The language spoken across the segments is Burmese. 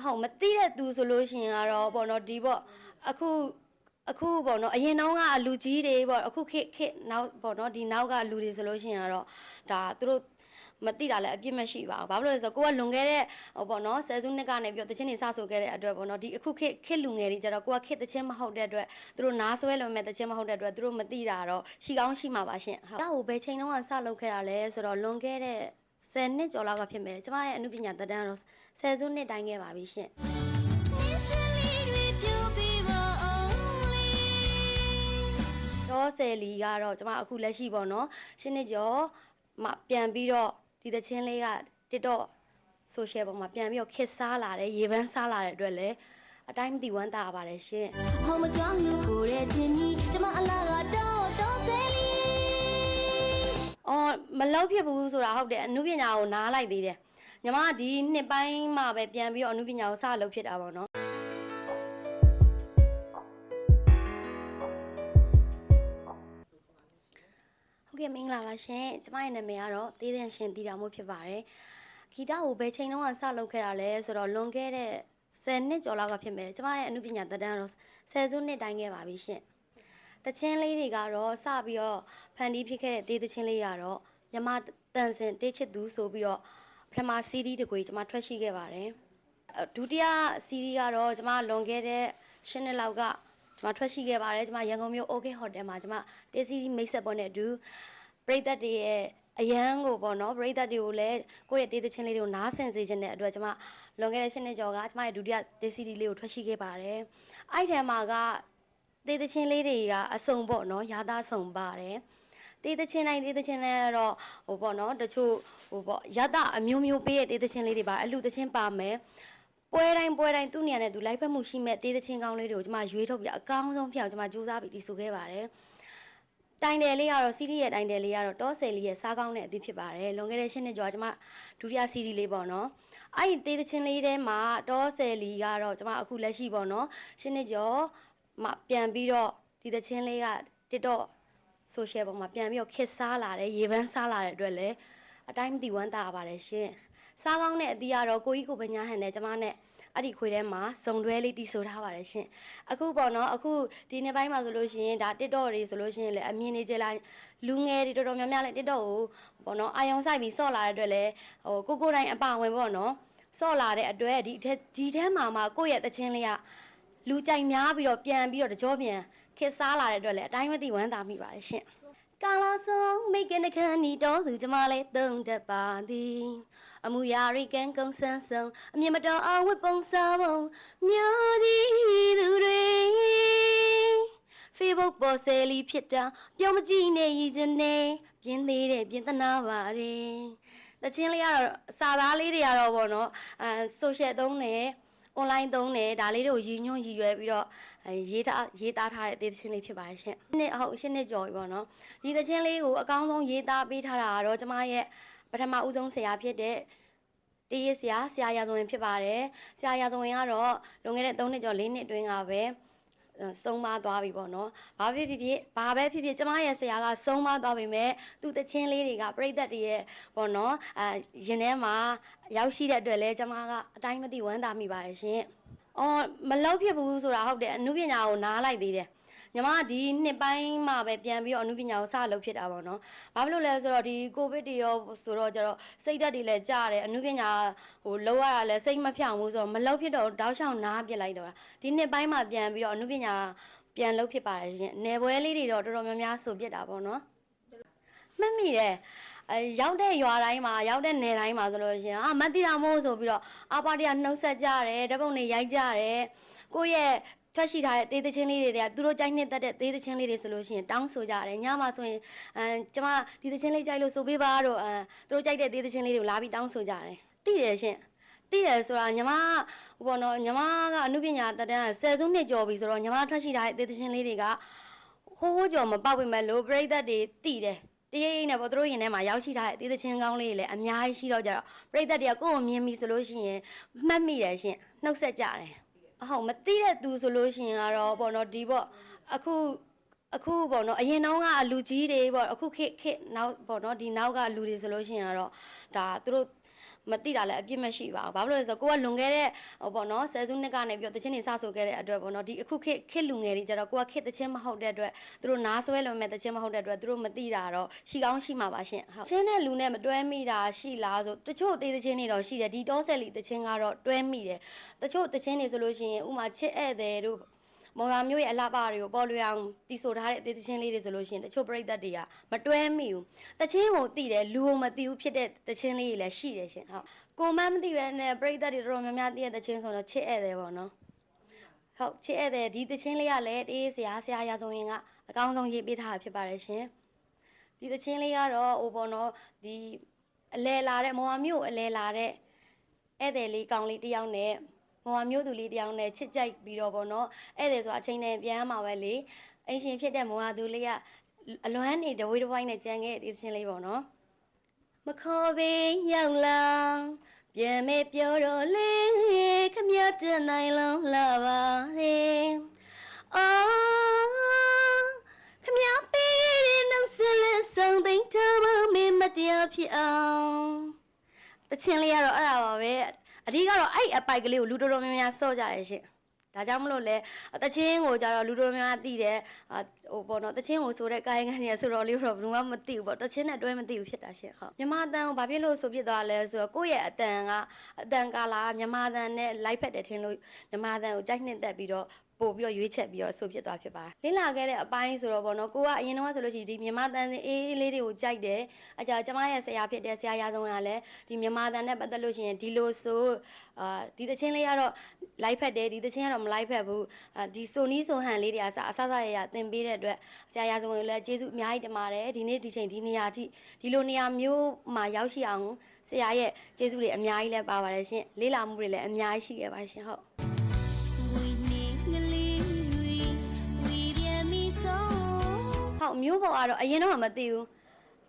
အဟုတ်မသိတဲ့သူဆိုလို့ရှိရင်ကတော့ပေါ့နော်ဒီပေါ့အခုအခုပေါ့နော်အရင်တုန်းကအလူကြီးတွေပေါ့အခုခေတ်ခေတ်နောက်ပေါ့နော်ဒီနောက်ကလူတွေဆိုလို့ရှိရင်ကတော့ဒါသူတို့မသိတာလည်းအပြစ်မရှိပါဘူး။ဘာဖြစ်လို့လဲဆိုတော့ကိုကလွန်ခဲ့တဲ့ဟိုပေါ့နော်ဆယ်စုနှစ်ကနေပြီးတော့တချင်းတွေစဆိုခဲ့တဲ့အတွက်ပေါ့နော်ဒီအခုခေတ်ခေတ်လူငယ်တွေကြတော့ကိုကခေတ်တချင်းမဟုတ်တဲ့အတွက်သူတို့နားဆွဲလို့မဲ့တချင်းမဟုတ်တဲ့အတွက်သူတို့မသိတာတော့ရှိကောင်းရှိမှာပါရှင်။ဟုတ်။ဒါကိုဘယ်ချိန်တုန်းကစလုပ်ခဲ့တာလဲဆိုတော့လွန်ခဲ့တဲ့ 10နှစ်ကျော်လောက်ကဖြစ်မယ်။ကျမရဲ့အမှုပညာသက်တမ်းတော့ဆယ်စုနှစ်တိုင်းခဲ့ပါပြီရှင်။ဒေါ်ဆယ်လီကတော့ကျမအခုလက်ရှိပေါ့နော်ရှင်းနေကျော်မှပြန်ပြီးတော့ဒီသချင်းလေးက TikTok social ပေါ်မှာပြန်ပြီးတော့ခစ်စားလာတယ်ရေပန်းစားလာတဲ့အတွက်လည်းအတိုင်းမသိဝမ်းသာပါတယ်ရှင်ဟောမကြောင်လူကိုတဲ့တင်ကြီးကျမအလားကတော့တော့ဆယ်လီ။အော် မလောက်ဖြစ်ဘူးဆိုတာဟုတ်တယ်အမှုပညာကိုနားလိုက်သေးတယ်။ညီမကဒီနှစ်ပိုင်းမှပဲပြန်ပြီးတော့အမှုပညာကိုစလုပ်ဖြစ်တာပေါ့နော်။ဟုတ်ကဲ့မင်္ဂလာပါရှင်။ကျမရဲ့နာမည်ကတော့သေးတဲ့ရှင်တီတာမို့ဖြစ်ပါတယ်။ဂီတကိုဘယ်ချိန်တုန်းကစလုပ်ခဲ့တာလဲဆိုတော့လွန်ခဲ့တဲ့10နှစ်ကျော်လောက်ကဖြစ်မယ်။ကျမရဲ့အမှုပညာသက်တမ်းကတော့10စုနှစ်တိုင်းခဲ့ပါပြီရှင်။တချင်းလေးတွေကတော့စပြီးတော့ဖန်တီးဖြစ်ခဲ့တဲ့တေးတချင်းလေးကတော့ မြမတန်စင်တေးချစ်သူဆိုပြီးတော့ပထမ CD တကွေကျမထွက်ရှိခဲ့ပါတယ်။အဲဒုတိယ CD ကတော့ကျမလွန်ခဲ့တဲ့10နှစ်လောက်ကကျမထွက်ရှိခဲ့ပါတယ်ကျမရန်ကုန်မြို့ OK Hotel မှာကျမတေး CD မိတ်ဆက်ပွဲနဲ့အတူပရိသတ်တွေရဲ့အရန်ကိုပေါ့နော်ပရိသတ်တွေကိုလည်းကိုယ့်ရဲ့တေးသချင်းလေးတွေကိုနားဆင်စေခြင်းတဲ့အတွက်ကျမလွန်ခဲ့တဲ့10နှစ်ကျော်ကကျမရဲ့ဒုတိယတေး CD လေးကိုထွက်ရှိခဲ့ပါတယ်။အဲ့ဒီထဲမှာကတေးသချင်းလေးတွေကအစုံပေါ့နော်ရာသားစုံပါတယ် တေးသချင်းတိုင်းတေးသချင်းတိုင်းကတော့ဟိုပေါ့နော်တချို့ဟိုပေါ့ရတအမျိုးမျိုးပေးတဲ့တေးသချင်းလေးတွေပါအလူသချင်းပါမယ်ပွဲတိုင်းပွဲတိုင်းသူ့နေရာနဲ့သူလိုက်ဖက်မှုရှိမဲ့တေးသချင်းကောင်းလေးတွေကိုကျွန်မရွေးထုတ်ပြီးအကောင်းဆုံးဖြစ်အောင်ကျွန်မကြိုးစားပြီးတည်ဆူခဲ့ပါတယ်တိုင်တယ်လေးကတော့စီးရီရဲ့တိုင်တယ်လေးကတော့တောဆယ်လေးရဲ့စားကောင်းတဲ့အသည့်ဖြစ်ပါတယ်လွန်ခဲ့တဲ့၈နှစ်ကျော်ကျွန်မဒုတိယစီးရီလေးပေါ့နော်အဲ့ဒီတေးသချင်းလေးထဲမှာတောဆယ်လီကတော့ကျွန်မအခုလက်ရှိပေါ့နော်၈နှစ်ကျော်မှပြန်ပြီးတော့ဒီသချင်းလေးက TikTok social ပေါ်မှာပြန်ပြီးတော့ခစ်စားလာတယ်ရေပန်းစားလာတဲ့အတွက်လည်းအတိုင်းမသိဝမ်းသာပါတယ်ရှင်စားကောင်းတဲ့အသီးကတော့ကိုကြီးကိုပညာဟန်နဲ့ကျမနဲ့အဲ့ဒီခွေထဲမှာဇုံတွဲလေးတီးဆိုထားပါတယ်ရှင်အခုပေါ့နော်အခုဒီနေ့ပိုင်းမှာဆိုလို့ရှိရင်ဒါ TikTok တွေဆိုလို့ရှိရင်လည်းအမြင်နေကြလားလူငယ်တွေတော်တော်များများလည်း TikTok ကိုပေါ့နော်အာယုံဆိုင်ပြီးစော့လာတဲ့အတွက်လည်းဟိုကိုကိုတိုင်းအပါဝင်ပေါ့နော်စော့လာတဲ့အတွက်ဒီအထက်ဒီထဲမှာမှကိုယ့်ရဲ့တခြင်းလေးကလူကြိုက်များပြီးတော့ပြန်ပြီးတော့တကြောပြန် ခစ်စားလာတဲ့အတွက်လည်းအတိုင်းမသိဝမ်းသာမိပါတယ်ရှင်ကာလာဆောင်မိတ်ကနခန်နီတော်သူကျမလေးသုံးတတ်ပါသည်အမှုရာရိကန်ကုံဆန်းဆုံအမြင်မတော်အောင်ဝတ်ပုံစားပုံမျိုးသည်သူတွေ Facebook ပေါ်ဆယ်လီဖြစ်တာပြောမကြည့်နေရည်ချင်းနေပြင်းသေးတယ်ပြင်းသနာပါတယ်တချင်းလေးကတော့စာသားလေးတွေကတော့ဗောနော်အဲ social သုံးတယ် online သုံးတယ်ဒါလေးတွေကိုရည်ညွှန်းရည်ရွယ်ပြီးတော့အဲရေးထားရေးသားထားတဲ့တေးသချင်းလေးဖြစ်ပါတယ်ရှင်။နှစ်ဟုတ်ရှင်းနှစ်ကျော်ပြီပေါ့နော်။ဒီသချင်းလေးကိုအကောင်းဆုံးရေးသားပေးထားတာကတော့ကျမရဲ့ပထမဦးဆုံးဆရာဖြစ်တဲ့တေးရဆရာဆရာရာဇဝင်ဖြစ်ပါတယ်။ဆရာရာဇဝင်ကတော့လွန်ခဲ့တဲ့3နှစ်ကျော်4နှစ်အတွင်းကပဲအဲ ဆုံးမသွားပြီပေါ့နော်။ဘာဖြစ်ဖြစ်ဖြစ်ဘာပဲဖြစ်ဖြစ်ကျမရဲ့ဆရာကဆုံးမသွားပြီမဲ့သူ့တချင်းလေးတွေကပြိသက်တွေရဲ့ပေါ့နော်အဲရင်ထဲမှာရောက်ရှိတဲ့အတွက်လဲကျမကအတိုင်းမသိဝမ်းသာမိပါတယ်ရှင်။အော်မလောက်ဖြစ်ဘူးဆိုတာဟုတ်တယ်အမှုပညာကိုနားလိုက်သေးတယ်။ ညီမကဒီနှစ်ပိုင်းမှပဲပြန်ပြီးတော့အမှုပညာကိုစလုပ်ဖြစ်တာပေါ့နော်။ဘာဖြစ်လို့လဲဆိုတော့ဒီကိုဗစ်တွေရောဆိုတော့ကျတော့စိတ်ဓာတ်တွေလည်းကျတယ်အမှုပညာဟိုလောက်ရတာလည်းစိတ်မဖြောင်ဘူးဆိုတော့မလောက်ဖြစ်တော့တောက်ချောင်းနားပြစ်လိုက်တော့တာ။ဒီနှစ်ပိုင်းမှပြန်ပြီးတော့အမှုပညာပြန်လုပ်ဖြစ်ပါတယ်ရှင်။နယ်ပွဲလေးတွေတော့တော်တော်များများဆိုပြစ်တာပေါ့နော်။မှတ်မိတယ်အဲရောက်တဲ့ရွာတိုင်းမှာရောက်တဲ့နယ်တိုင်းမှာဆိုလို့ရှရင်အာမတ်တီတာမို့ဆိုပြီးတော့အာပါတီကနှုတ်ဆက်ကြတယ်ဓာတ်ပုံတွေရိုက်ကြတယ်ကိုယ့်ရဲ့ ထွက်ရှိထားတဲ့တေးသချင်းလေးတွေကသူတို့ကြိုက်နှစ်သက်တဲ့တေးသချင်းလေးတွေဆိုလို့ရှိရင်တောင်းဆိုကြတယ်ညမှာဆိုရင်အဲကျမဒီသချင်းလေးကြိုက်လို့ဆိုပေးပါတော့အဲသူတို့ကြိုက်တဲ့တေးသချင်းလေးတွေကိုလာပြီးတောင်းဆိုကြတယ်သိတယ်ရှင်သိတယ်ဆိုတာညီမဟိုပေါ့နော်ညီမကအမှုပညာတက်တန်းဆယ်စုနှစ်ကျော်ပြီဆိုတော့ညီမထွက်ရှိထားတဲ့တေးသချင်းလေးတွေကဟိုးဟိုးကြော်မပေါက်ပေမဲ့လို့ပြိသက်တွေတိတယ်တရိပ်ရိပ်နဲ့ပေါ့သူတို့ရင်ထဲမှာရောက်ရှိထားတဲ့အသေးသချင်းကောင်းလေးတွေလည်းအများကြီးရှိတော့ကြတော့ပြိသက်တွေကကိုယ့်ကိုမြင်ပြီဆိုလို့ရှိရင်မှတ်မိတယ်ရှင်နှုတ်ဆက်ကြတယ်အ ဟုတ်မသိတဲ့သူဆိုလို့ရှိရင်ကတော့ပေါ့နော်ဒီပေါ့အခုအခုပေါ့နော်အရင်တုန်းကအလူကြီးတွေပေါ့အခုခေတ်ခေတ်နောက်ပေါ့နော်ဒီနောက်ကလူတွေဆိုလို့ရှိရင်ကတော့ဒါသူတို့ မသိတာလည်းအပြစ်မရှိပါဘူးဘာဖြစ်လို့လဲဆိုတော့ကိုကလွန်ခဲ့တဲ့ဟိုပေါ့နော်ဆယ်စုနှစ်ကနေပြီးတော့တချင်းတွေစဆိုခဲ့တဲ့အတွက်ပေါ့နော်ဒီအခုခေတ်ခေတ်လူငယ်တွေကြတော့ကိုကခေတ်တချင်းမဟုတ်တဲ့အတွက်သူတို့နားဆွဲလွန်မဲ့တချင်းမဟုတ်တဲ့အတွက်သူတို့မသိတာတော့ရှိကောင်းရှိမှာပါရှင်ဟုတ်ချင်းတဲ့လူနဲ့မတွဲမိတာရှိလားဆိုတချို့တေးတချင်းတွေတော့ရှိတယ်ဒီတောဆက်လီတချင်းကတော့တွဲမိတယ်တချို့တချင်းတွေဆိုလို့ရှိရင်ဥမာချစ်ဧည့်သည်တို့ မော်ရာမျိုးရဲ့အလားပါတွေကိုပေါ်လွင်အောင်တီဆိုထားတဲ့အသေးသချင်းလေးတွေဆိုလို့ရှိရင်တချို့ပရိသတ်တွေကမတွဲမိဘူးတချင်းကိုသိတယ်လူကိုမသိဘူးဖြစ်တဲ့တချင်းလေးတွေလည်းရှိတယ်ရှင်ဟုတ်ကိုမမသိပဲနဲ့ပရိသတ်တွေတော်တော်များများသိတဲ့တချင်းဆိုတော့ချစ်ဧည့်တယ်ပေါ့နော်ဟုတ်ချစ်ဧည့်တယ်ဒီတချင်းလေးကလည်းတေးဆရာဆရာရာဇုံရင်ကအကောင်းဆုံးရေးပေးထားတာဖြစ်ပါတယ်ရှင်ဒီတချင်းလေးကတော့ဟိုပေါ့နော်ဒီအလဲလာတဲ့မော်ရာမျိုးအလဲလာတဲ့ဧည့်သည်လေးကောင်းလေးတစ်ယောက်နဲ့ ဟိုဟာမျိုးသူလေးတယောက်နဲ့ချစ်ကြိုက်ပြီးတော့ဗောနော်ဧည့်သည်ဆိုအချိန်နဲ့ပြန်မှာပဲလေအင်ရှင်ဖြစ်တဲ့မောဟာသူလေးကအလွမ်းနေတဝေးတစ်ပိုင်းနဲ့ကြံခဲ့တဲ့ချင်းလေးဗောနော်မခေါ်ပေရောက်လာပြန်မေပြောတော့လေခမရတဲ့နိုင်လုံးလာပါလေအော်ခမရပေးတဲ့နှုတ်ဆက်လက်ဆောင်သိမ်းထားပါမေမတရားဖြစ်အောင်တချင်းလေးကတော့အဲ့ဒါပါပဲ အဓိကတော့အဲ့အပိုက်ကလေးကိုလူတော်တော်များများစော့ကြရရှင်ဒါကြောင့်မလို့လဲတချင်းကိုကြတော့လူတော်များများသိတယ်အာဟိုပေါ့နော်တချင်းကိုဆိုတဲ့ကာယကံကြီးဆိုတော့လေးတော့ဘယ်သူမှမသိဘူးပေါ့တချင်းနဲ့တွဲမသိဘူးဖြစ်တာရှင်ဟုတ်မြမအတန်ကိုဘာဖြစ်လို့ဆိုဖြစ်သွားလဲဆိုတော့ကိုယ့်ရဲ့အတန်ကအတန်ကာလာမြမအတန်နဲ့လိုက်ဖက်တယ်ထင်လို့မြမအတန်ကိုကြိုက်နှစ်သက်ပြီးတော့ ပို့ပြီးတော့ရွေးချက်ပြီးတော့ဆိုဖြစ်သွားဖြစ်ပါတယ်လင်းလာခဲ့တဲ့အပိုင်းဆိုတော့ဗောနော်ကိုကအရင်တော့ဆိုလို့ရှိရင်ဒီမြန်မာတန်စင်အေးအေးလေးတွေကိုကြိုက်တယ်အကြကျမရဲ့ဆရာဖြစ်တဲ့ဆရာရာဆုံးကလည်းဒီမြန်မာတန်နဲ့ပတ်သက်လို့ရှိရင်ဒီလိုဆိုအာဒီသချင်းလေးကတော့လိုက်ဖက်တယ်ဒီသချင်းကတော့မလိုက်ဖက်ဘူးအာဒီဆိုနီးဆိုဟန်လေးတွေအစအဆဆရရသင်ပေးတဲ့အတွက်ဆရာရာဆုံးကိုလည်းကျေးဇူးအများကြီးတင်ပါတယ်ဒီနေ့ဒီချိန်ဒီနေရာအထိဒီလိုနေရာမျိုးမှာရောက်ရှိအောင်ဆရာရဲ့ကျေးဇူးတွေအများကြီးလည်းပါပါတယ်ရှင်လေးလာမှုတွေလည်းအများကြီးရှိခဲ့ပါတယ်ရှင်ဟုတ် ဟုတ်မျိုးပေါ်ကတော့အရင်တော့မသိဘူး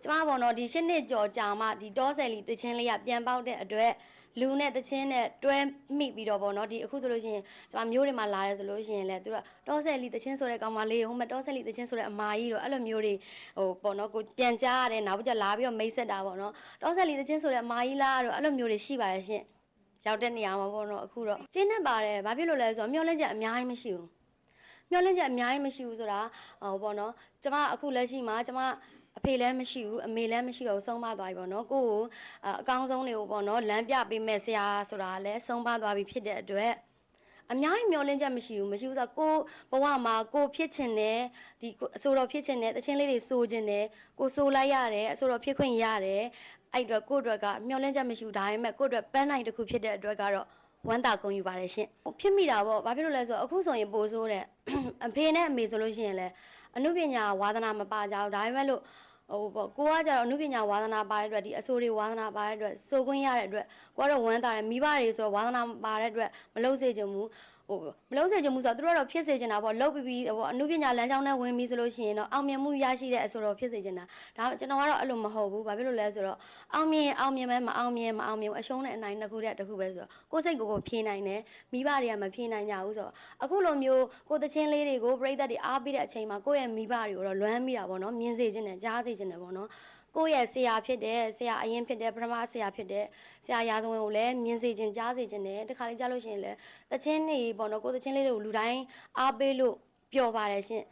ကျမပေါ့နော်ဒီရှစ်နှစ်ကျော်ကြာမှဒီတောဆယ်လီတချင်းလေးကပြန်ပေါက်တဲ့အတွက်လူနဲ့တချင်းနဲ့တွဲမိပြီးတော့ပေါ့နော်ဒီအခုဆိုလို့ရှိရင်ကျမမျိုးတွေမှာလာတယ်ဆိုလို့ရှိရင်လည်းသူကတောဆယ်လီတချင်းဆိုတဲ့ကောင်မလေးဟိုမှာတောဆယ်လီတချင်းဆိုတဲ့အမာကြီးတော့အဲ့လိုမျိုးတွေဟိုပေါ့နော်ကိုပြန်ကြားရတယ်နောက်ပြီးကျလာပြီးတော့မိတ်ဆက်တာပေါ့နော်တောဆယ်လီတချင်းဆိုတဲ့အမာကြီးလားတော့အဲ့လိုမျိုးတွေရှိပါတယ်ရှင်ရောက်တဲ့နေရာမှာပေါ့နော်အခုတော့ကျင်းနေပါတယ်ဘာဖြစ်လို့လဲဆိုတော့မျောလင့်ချက်အများကြီးမရှိဘူး မျောလင့်ချက်အများကြီးမရှိဘူးဆိုတာဟိုပေါ့နော်ကျမအခုလက်ရှိမှာကျမအဖေလည်းမရှိဘူးအမေလည်းမရှိတော့ဘူးဆုံးမသွားပြီပေါ့နော်ကိုယ့်ကိုအအကောင်းဆုံးတွေကိုပေါ့နော်လမ်းပြပေးမဲ့ဆရာဆိုတာလည်းဆုံးမသွားပြီဖြစ်တဲ့အတွက်အများကြီးမျောလင့်ချက်မရှိဘူးမရှိဘူးဆိုတော့ကိုယ်ဘဝမှာကိုယ်ဖြစ်ချင်တယ်ဒီကိုအဆိုတော်ဖြစ်ချင်တယ်တချင်းလေးတွေစိုးချင်တယ်ကိုယ်စိုးလိုက်ရတယ်အဆိုတော်ဖြစ်ခွင့်ရတယ်အဲ့အတွက်ကိုယ့်အတွက်ကမျောလင့်ချက်မရှိဘူးဒါပေမဲ့ကိုယ့်အတွက်ပန်းနိုင်တစ်ခုဖြစ်တဲ့အတွက်ကတော့ ဝမ်းသာကုန်ယူပါတယ်ရှင်။ဖြစ်မိတာပေါ့။ဘာဖြစ်လို့လဲဆိုတော့အခုဆိုရင်ပိုဆိုးတဲ့အဖေနဲ့အမေဆိုလို့ရှိရင်လည်းအနုပညာဝါသနာမပါကြဘူး။ဒါပေမဲ့လို့ဟိုပေါ့ကိုကကြတော့အနုပညာဝါသနာပါတဲ့အတွက်ဒီအဆိုတွေဝါသနာပါတဲ့အတွက်စိုးခွင့်ရတဲ့အတွက်ကိုကတော့ဝမ်းသာတယ်မိဘတွေဆိုတော့ဝါသနာပါတဲ့အတွက်မလုပ်စေချင်ဘူး ဟိုမလုပ်စေချင်ဘူးဆိုတော့သူတို့ကတော့ဖြစ်စေချင်တာပေါ့လုပ်ပြီးပြီးဟိုအနုပညာလမ်းကြောင်းနဲ့ဝင်ပြီးဆိုလို့ရှိရင်တော့အောင်မြင်မှုရရှိတဲ့အဆိုတော့ဖြစ်စေချင်တာဒါကျွန်တော်ကတော့အဲ့လိုမဟုတ်ဘူးဘာဖြစ်လို့လဲဆိုတော့အောင်မြင်အောင်မြင်မဲမအောင်မြင်မအောင်မြင်ဘူးအရှုံးနဲ့အနိုင်တစ်ခုတည်းတစ်ခုပဲဆိုတော့ကိုယ်စိတ်ကိုယ်ကိုဖြေနိုင်တယ်မိဘတွေကမဖြေနိုင်ကြဘူးဆိုတော့အခုလိုမျိုးကိုယ်တချင်းလေးတွေကိုပြိသက်တွေအားပေးတဲ့အချိန်မှာကိုယ့်ရဲ့မိဘတွေကိုတော့လွမ်းမိတာပေါ့နော်မြင်စေချင်တယ်ကြားစေချင်တယ်ပေါ့နော် ကိုယ့်ရဲ့ဆရာဖြစ်တဲ့ဆရာအရင်ဖြစ်တဲ့ပထမဆရာဖြစ်တဲ့ဆရာရာဇဝင်ကိုလည်းမြင်စေချင်ကြားစေချင်တယ်တခါလေးကြားလို့ရှိရင်လည်းတချင်းတွေပေါ့နော်ကိုယ်တချင်းလေးတွေကိုလူတိုင်းအားပေးလို့ပျော်ပါတယ်ရှင်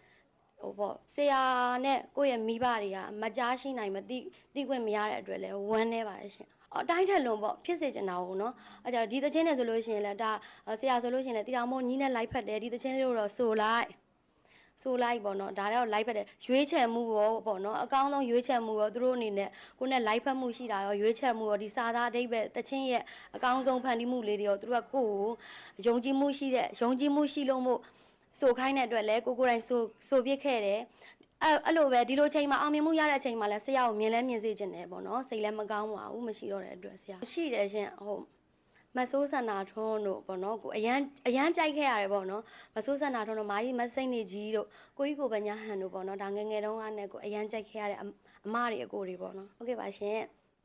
ဟိုပေါ့ဆရာနဲ့ကိုယ့်ရဲ့မိဘတွေကမကြားရှိနိုင်မသိသိခွင့်မရတဲ့အတွက်လည်းဝမ်းနေပါတယ်ရှင်အတိုင်းထက်လုံးပေါ့ဖြစ်စေချင်တာကိုနော်အဲကြတော့ဒီသချင်းနဲ့ဆိုလို့ရှိရင်လည်းဒါဆရာဆိုလို့ရှိရင်လည်းတီတော်မို့ညီးနဲ့လိုက်ဖက်တယ်ဒီသချင်းလေးတို့တော့ဆိုလိုက် ဆိုလိုက်ပေါ့နော်ဒါတော့ live ဖက်တယ်ရွေးချယ်မှုရောပေါ့နော်အကောင်းဆုံးရွေးချယ်မှုရောသူတို့အနေနဲ့ကိုနဲ့ live ဖက်မှုရှိတာရောရွေးချယ်မှုရောဒီစာသားအတိတ်ပဲတချင်းရဲ့အကောင်းဆုံးဖန်တီးမှုလေးတွေရောသူတို့ကကိုယ့်ကိုယုံကြည်မှုရှိတဲ့ယုံကြည်မှုရှိလို့မို့ဆိုခိုင်းတဲ့အတွက်လည်းကိုကိုယ်တိုင်ဆိုဆိုပြစ်ခဲ့တယ်အဲ့အဲ့လိုပဲဒီလိုချိန်မှာအောင်မြင်မှုရတဲ့အချိန်မှာလည်းဆရာကိုမြင်လဲမြင်စေချင်တယ်ပေါ့နော်စိတ်လည်းမကောင်းပါဘူးမရှိတော့တဲ့အတွက်ဆရာရှိတယ်ရှင်ဟုတ် မဆိုးဆန္ဒထွန်းတို့ပေါ့နော်ကိုအရန်အရန်ကြိုက်ခဲ့ရတယ်ပေါ့နော်မဆိုးဆန္ဒထွန်းတို့မာကြီးမစိမ့်နေကြီးတို့ကိုကြီးကိုပညာဟန်တို့ပေါ့နော်ဒါငယ်ငယ်တုန်းကနဲ့ကိုအရန်ကြိုက်ခဲ့ရတဲ့အမအမတွေအကိုတွေပေါ့နော်ဟုတ်ကဲ့ပါရှင်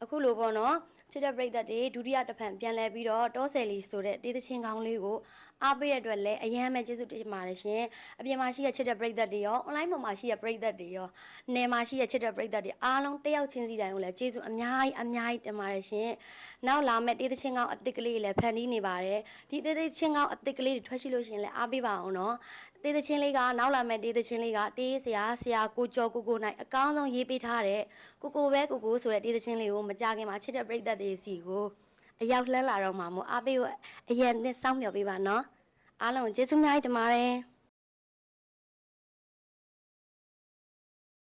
အခုလိုပေါ့နော်ချစ်တဲ့ပရိသတ်တွေဒုတိယတစ်ဖန်ပြန်လဲပြီးတော့တောဆယ်လီဆိုတဲ့တေးသချင်းကောင်းလေးကိုအားပေးတဲ့အတွက်လည်းအယမ်းပဲကျေးဇူးတင်ပါတယ်ရှင်အပြင်မှာရှိတဲ့ချစ်တဲ့ပရိသတ်တွေရော online ပေါ်မှာရှိတဲ့ပရိသတ်တွေရောနယ်မှာရှိတဲ့ချစ်တဲ့ပရိသတ်တွေအားလုံးတစ်ယောက်ချင်းစီတိုင်းကိုလည်းကျေးဇူးအများကြီးအများကြီးတင်ပါတယ်ရှင်နောက်လာမယ့်တေးသချင်းကောင်းအသစ်ကလေးတွေလည်းဖန်တီးနေပါတယ်ဒီတေးသချင်းကောင်းအသစ်ကလေးတွေထွက်ရှိလို့ရှရင်လည်းအားပေးပါအောင်နော်တေးသချင်းလေးကနောက်လာမဲ့တေးသချင်းလေးကတေးဆရာဆရာကိုကျော်ကိုကိုနိုင်အကောင်းဆုံးရေးပေးထားတဲ့ကိုကိုပဲကိုကိုဆိုတဲ့တေးသချင်းလေးကိုမကြခင်မှာချစ်တဲ့ပရိသတ်တွေစီကိုအရောက်လှမ်းလာတော့မှာမို့အားပေးကိုအရင်နဲ့စောင့်မျှော်ပေးပါနော်အားလုံးကျေးဇူးများကြီးတင်ပါတယ်